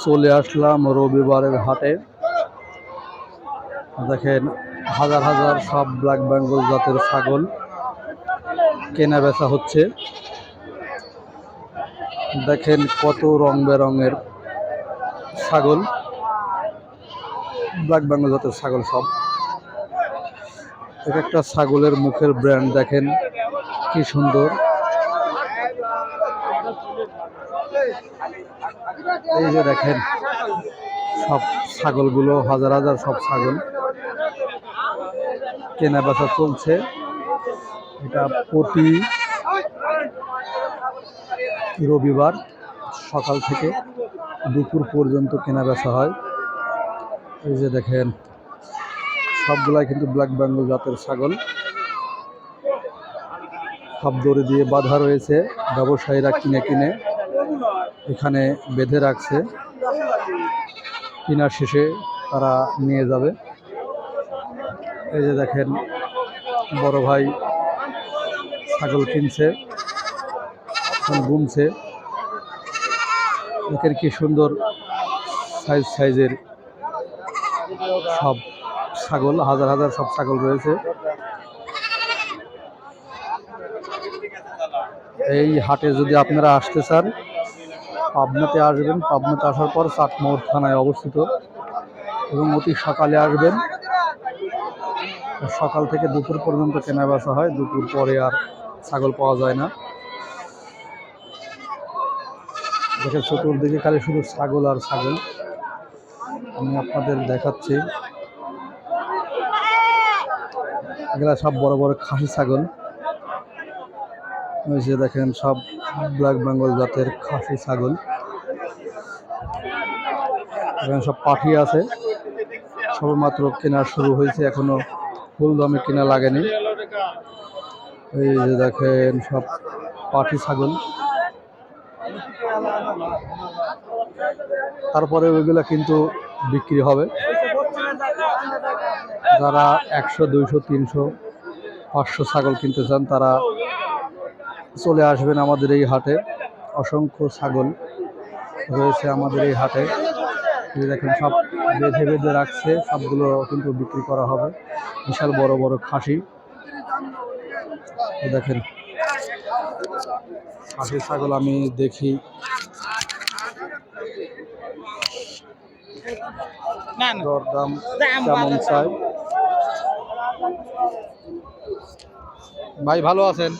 চলে আসলাম রবিবারের হাটে। দেখেন হাজার হাজার সব ব্ল্যাক বেঙ্গল জাতের ছাগল কেনা বেচা হচ্ছে। দেখেন কত রং বেরঙের ছাগল। ব্ল্যাক বেঙ্গল জাতের ছাগল সব। এক একটা ছাগলের মুখের ব্র্যান্ড দেখেন কি সুন্দর। এই যে দেখেন, সব ছাগলগুলো, হাজার হাজার সব ছাগল কেনা বেচা চলছে। এটা প্রতি রবিবার সকাল থেকে দুপুর পর্যন্ত কেনা বেচা হয়। এই যে দেখেন, সবগুলাই কিন্তু ব্ল্যাক বেঙ্গল জাতের ছাগল। সব দড়ি দিয়ে বাঁধা রয়েছে, ব্যবসায়ীরা কিনে কিনে। এখানে বেঁধে রাখছে। কিনার শেষে তারা নিয়ে যাবে। এই যে দেখেন, বড় ভাই ছাগল কিনছে গুনছে দেখেন কি সুন্দর সাইজ সাইজের সব ছাগল, হাজার হাজার সব ছাগল রয়েছে। এই হাটে যদি আপনারা আসতে চান পাবনাতে আসবেন। পাবনাতে আসার পর চাটমোড় থানায় অবস্থিত। এবং অতি সকালে আসবেন। সকাল থেকে দুপুর পর্যন্ত কেনা বেচা হয়। দুপুর পরে আর ছাগল পাওয়া যায় না। দেখেন চতুর্দিকে খালি শুধু ছাগল আর ছাগল। আমি আপনাদের দেখাচ্ছি। এগুলা সব বড় বড় খাসি ছাগল। ওই যে দেখেন সব ব্ল্যাক বেঙ্গল জাতের খাসি ছাগল। এখানে সব পাঠি আছে। সবেমাত্র কেনা শুরু হয়েছে, এখনও ফুল দামে কেনা লাগেনি। এই যে দেখেন সব পাঠি ছাগল। তারপরে ওইগুলা কিন্তু বিক্রি হবে। যারা একশো, দুইশো, তিনশো, পাঁচশো ছাগল কিনতে চান, তারা চলে আসবেন আমাদের এই হাটে। অসংখ্য ছাগল রয়েছে আমাদের এই হাটে। দেখেন সব বেঁধে বেঁধে রাখছে সবগুলো কিন্তু বিক্রি করা হবে। বিশাল বড় বড় খাসি। দেখেন খাসি ছাগল আমি দেখি। দরদাম কেমন চাই? ভাই ভালো আছেন?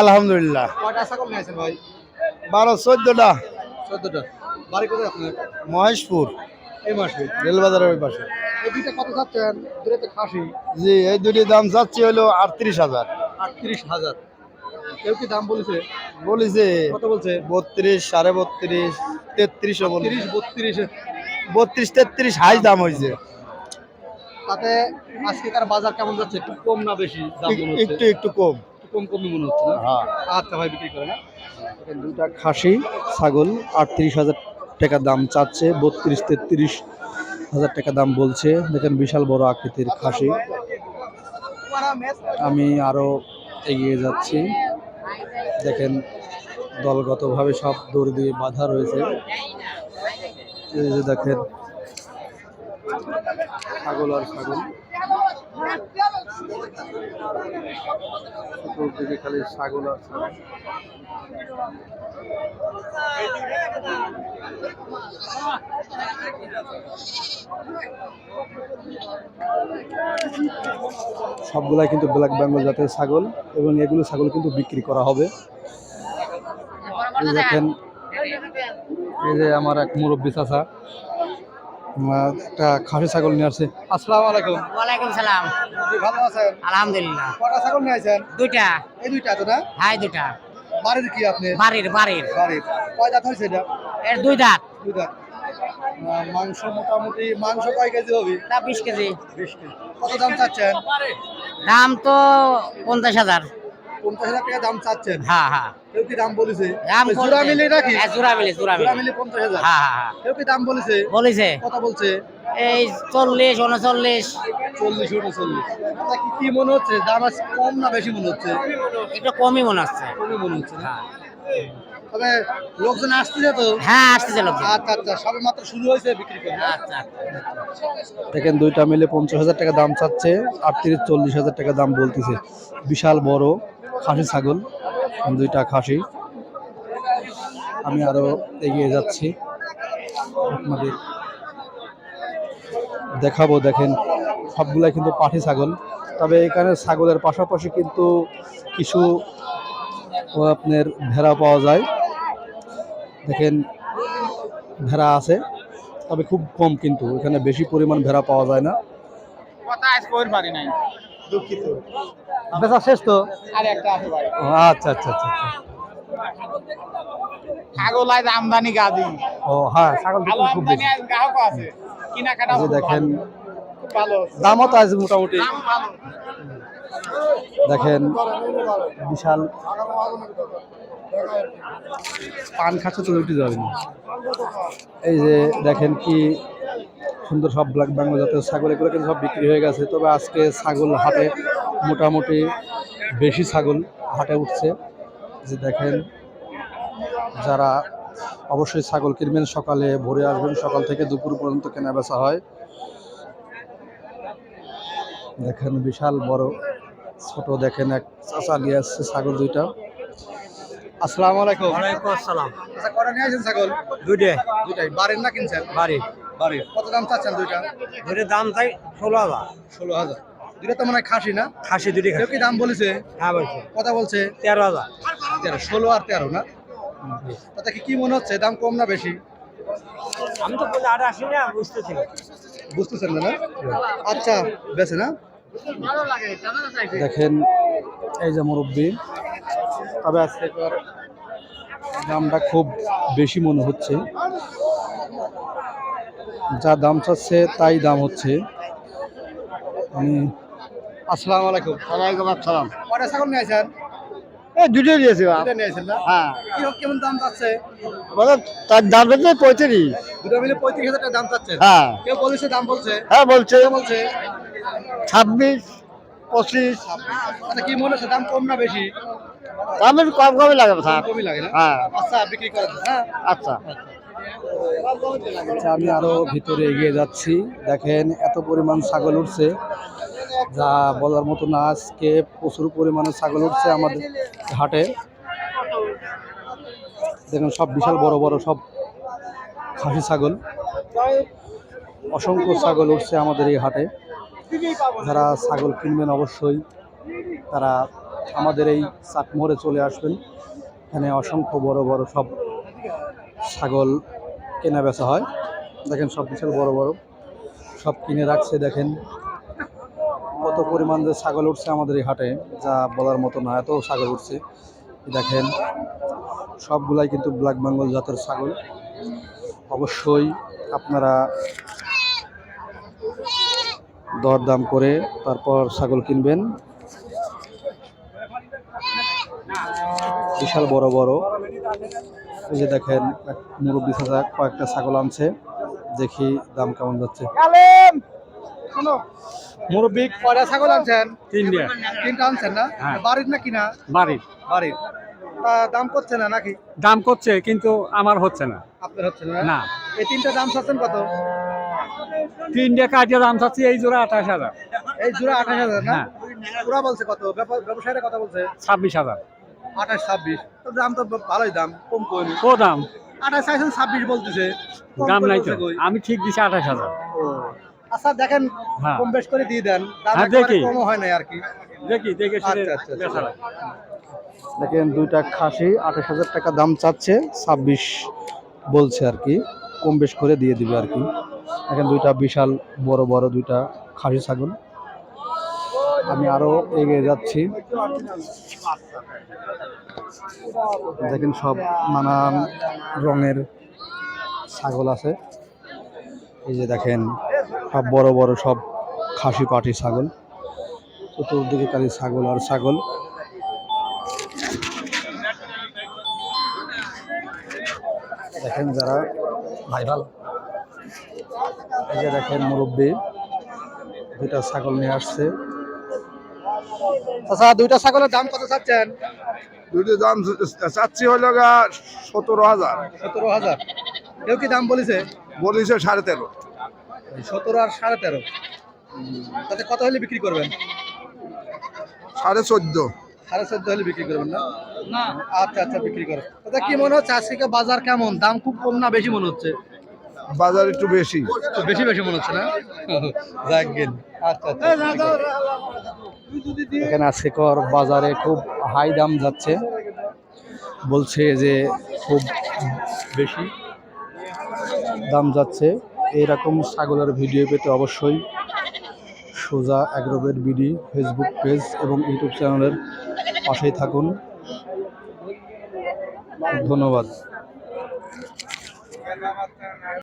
আলহামদুলিল্লাহ। কয়টা ছাগল নিয়েছেন ভাই? বারো চোদ্দটা। চোদ্দটা। বাড়ি কোথায় আপনার? মহেশপুর। এই মাসে। রেলবাজারের ওই পাশে। এই দুইটা কত চাচ্ছেন দুটোতে খাসি। জি এই দুটি দাম চাচ্ছি হলো আটত্রিশ হাজার। আটত্রিশ হাজার। কেউ কি দাম বলেছে? বলেছে। কত বলছে? বত্রিশ সাড়ে বত্রিশ তেত্রিশও বত্রিশ বত্রিশ। তেত্রিশ হাই দাম হয়েছে। তাতে আজকেকার বাজার কেমন যাচ্ছে? একটু কম না বেশি? একটু একটু কম। কম কমই মনে হচ্ছে না? হ্যাঁ। আচ্ছা ভাই বিক্রি করে না দুটা খাসি ছাগল আটত্রিশ হাজার টাকা দাম চাচ্ছে বত্রিশ তেত্রিশ হাজার টাকা দাম বলছে। দেখেন বিশাল বড় আকৃতির খাসি। আমি আরও এগিয়ে যাচ্ছি। দেখেন দলগতভাবে সব দড়ি দিয়ে বাঁধা রয়েছে। এই যে দেখেন ছাগল আর ছাগল। চতুর্দিকে খালি ছাগল আছে সবগুলাই কিন্তু ব্ল্যাক বেঙ্গল জাতের ছাগল এবং এগুলো ছাগল কিন্তু বিক্রি করা হবে। দেখেন এই যে আমার এক মুরব্বী আহ, একটা খাসি ছাগল নিয়ে আসছে। আসসালামু আলাইকুম। ওয়ালাইকুম সালাম। ভালো আছেন? আলহামদুলিল্লাহ। কটা ছাগল নিয়ে আসেন দুইটা। এই দুইটা তো না? হাই দুইটা। বাড়ির কি আপনি? বাড়ির বাড়ির। বাড়ির। কয় দাঁত হয়েছে এটা? এর দুই দাঁত দুই দাঁত মাংস মোটামুটি মাংস কয় কেজি হবে? তা বিশ কেজি। বিশ কেজি। কত দাম চাচ্ছেন? দাম তো পঞ্চাশ হাজার। পঞ্চাশ হাজার টাকা দাম চাচ্ছেন। হ্যাঁ হ্যাঁ। কেউ কি দাম বলেছে? দাম জোড়া মিলে নাকি হ্যাঁ, জোড়া মিলে জোড়া জোড়া মিলে মিলে পঞ্চাশ হাজার। হ্যাঁ হ্যাঁ হ্যাঁ। কেউ কি দাম বলেছে? বলেছে। কথা বলছে? এই চল্লিশ উনচল্লিশ। চল্লিশ উনচল্লিশ। কি কি মনে হচ্ছে? দাম আজ কম না বেশি মনে হচ্ছে? একটু কমই মনে হচ্ছে। কমই মনে হচ্ছে হ্যাঁ। তবে লোকজন আসতেছে তো? হ্যাঁ আসতেছে লোক আচ্ছা আচ্ছা। সবে মাত্র শুরু হয়েছে বিক্রি করে। আচ্ছা। দেখেন দুইটা মিলে পঞ্চাশ হাজার টাকা দাম চাচ্ছে। আটত্রিশ চল্লিশ হাজার টাকা দাম বলতেছে। বিশাল বড়। খাসি ছাগল, দুইটা খাসি। আমি আরও এগিয়ে যাচ্ছি। আপনাদের দেখাবো, দেখেন, সবগুলাই কিন্তু পাঠি ছাগল। তবে এখানে ছাগলের পাশাপাশি কিন্তু কিছু আপনার ভেড়া পাওয়া যায়। দেখেন, ভেড়া আছে, তবে খুব কম কিন্তু। এখানে বেশি পরিমাণ ভেড়া পাওয়া যায় না। আজ দুঃখিত। বেচা শেষ তো? আর একটা আছে ভাই। আচ্ছা আচ্ছা আচ্ছা আচ্ছা। ছাগল আজ আমদানি গাদি। ও হ্যাঁ ছাগল ভালো আমদানি আজ গ্রাহক আছে। কিনা কাটা দেখেন ভালো। দামও তো আছে মোটামুটি। দেখেন বিশাল। পান খাচ্ছে তো উঠে যাবে এই যে দেখেন কি সুন্দর সব ব্ল্যাক বাংলা জাতের ছাগল এগুলো কিন্তু সব বিক্রি হয়ে গেছে। তবে আজকে ছাগল হাটে মোটামুটি বেশি ছাগল হাটে উঠছে। যে দেখেন যারা অবশ্যই ছাগল কিনবেন সকালে ভোরে আসবেন সকাল থেকে দুপুর পর্যন্ত কেনা বেচা হয়। দেখেন বিশাল বড় ছোট দেখেন এক চাচা নিয়ে আসছে ছাগল দুইটা। আসসালামু আলাইকুম। আচ্ছা কটা নিয়ে আসেন ছাগল? দুইটে। দুইটাই। বাড়ির না কিনছেন? বাড়ি বাড়ির কত দাম চাচ্ছেন দুইটা? দুইটার দাম চাই ষোলো হাজার। ষোলো হাজার। দুইটা তো মনে হয় খাসি না? খাসি দুটি কেউ কি দাম বলেছে? হ্যাঁ বলছি। কথা বলছে? তেরো হাজার। তেরো ষোলো আর তেরো না? তাতে কি মনে হচ্ছে দাম কম না বেশি? আমি তো বলে আর আসি না বুঝতেছি বুঝতেছেন না না? আচ্ছা বেছে না? দেখেন এই যে মুরব্বী। তবে আজকে দামটা খুব বেশি মনে হচ্ছে। যা দাম চাচ্ছে তাই দাম হচ্ছে। আমি আসসালামু আলাইকুম। ওয়ালাইকুম আসসালাম। কটা ছাগল নিয়েছেন এই দুটো দিয়েছি দুটো নিয়েছেন না? হ্যাঁ। কেমন দাম চাচ্ছে? বলো তার দাম হচ্ছে পঁয়ত্রিশ। দুটো মিলে পঁয়ত্রিশ হাজার টাকা দাম চাচ্ছেন হ্যাঁ। কেউ বলেছে দাম বলছে? হ্যাঁ বলছে। বলছে? ছাব্বিশ পঁচিশ। আচ্ছা কি মনে হচ্ছে দাম কম না বেশি? দামের কম কমই লাগে কমই লাগে না? হ্যাঁ। আচ্ছা বিক্রি করেন। হ্যাঁ। আচ্ছা আচ্ছা। আমি আরও ভিতরে এগিয়ে যাচ্ছি। দেখেন, এত পরিমাণ ছাগল উঠছে। যা বলার মতো না, আজকে প্রচুর পরিমাণে ছাগল উঠছে আমাদের হাটে। দেখেন, সব বিশাল বড় বড় সব খাসি ছাগল। অসংখ্য ছাগল উঠছে আমাদের এই হাটে। যারা ছাগল কিনবেন অবশ্যই তারা আমাদের এই চাটমোহরে চলে আসবেন। এখানে অসংখ্য বড় বড় সব ছাগল কেনা বেচা হয়। দেখেন সব বিশাল বড় বড়। সব কিনে রাখছে, দেখেন। কত পরিমাণ যে ছাগল উঠছে আমাদের এই হাটে, যা বলার মতো না, এত ছাগল উঠছে। দেখেন, সবগুলাই কিন্তু ব্ল্যাক বেঙ্গল জাতের ছাগল। অবশ্যই আপনারা দরদাম করে তারপর ছাগল কিনবেন। বিশাল বড় বড়। এই যে দেখেন মুরব্বী চাচা কয়েকটা ছাগল আনছে দেখি দাম কেমন যাচ্ছে। মুরব্বী কয়টা ছাগল আনছেন? তিনটে তিনটা আনছেন না? হ্যাঁ। বাড়ির না কিনা? বাড়ির। বাড়ির। দাম করছে না নাকি? দাম করছে কিন্তু আমার হচ্ছে না। আপনার হচ্ছে না? না। এই তিনটা দাম চাচ্ছেন কত? তিনটে কাটিয়ে দাম চাচ্ছি এই জোড়া আঠাশ হাজার। এই জোড়া আঠাশ হাজার না? হ্যাঁ। পুরা বলছে কত? ব্যবসায়ীরা কথা বলছে? ছাব্বিশ হাজার। আঠাশ ছাব্বিশ। তো দাম তো ভালোই দাম কম করি কো দাম? আঠাশ চাইছেন ছাব্বিশ বলতেছে। দাম নাই তো। আমি ঠিক দিছি আঠাশ হাজার। আচ্ছা দেখেন হ্যাঁ। কম বেশ করে দিয়ে দেন। দাম হ্যাঁ, দেখি। কমও হয় না আর কি। দেখি দেখে আচ্ছা, আচ্ছা, আচ্ছা। দেখেন দুইটা খাসি আঠাশ হাজার টাকা দাম চাচ্ছে ছাব্বিশ বলছে আর কি। কম বেশ করে দিয়ে দিবে আর কি। দেখেন দুইটা বিশাল বড় বড় দুইটা খাসি ছাগল। আমি আরও এগিয়ে যাচ্ছি। দেখেন সব নানান রঙের ছাগল আছে। এই যে দেখেন, সব বড় বড় সব খাসি পাটি ছাগল, চতুর্দিকে খালি ছাগল আর ছাগল। দেখেন যারা ভাই ভালো এই যে দেখেন মুরব্বী দুটা ছাগল নিয়ে আসছে। আচ্ছা দুইটা ছাগলের দাম কত চাচ্ছেন? দুটো দাম চাচ্ছি হলো গা সতেরো হাজার। সতেরো হাজার। কেউ কি দাম বলেছে? বলিছে সাড়ে তেরো। সতেরো আর সাড়ে তেরো। তাতে কত হলে বিক্রি করবেন? সাড়ে চোদ্দ। সাড়ে চোদ্দ হলে বিক্রি করবেন না? না আচ্ছা আচ্ছা বিক্রি করো। তাতে কি মনে হচ্ছে আজকে বাজার কেমন? দাম খুব কম না বেশি মনে হচ্ছে? বাজার একটু বেশি। বেশি বেশি মনে হচ্ছে না? যাক আচ্ছা আচ্ছা এখানে আজকে কর বাজারে খুব হাই দাম যাচ্ছে। বলছে যে খুব বেশি দাম যাচ্ছে। এইরকম ছাগলের ভিডিও পেতে অবশ্যই সোজা অ্যাগ্রোভেট বিডি ফেসবুক পেজ এবং ইউটিউব চ্যানেলের পাশেই থাকুন। ধন্যবাদ।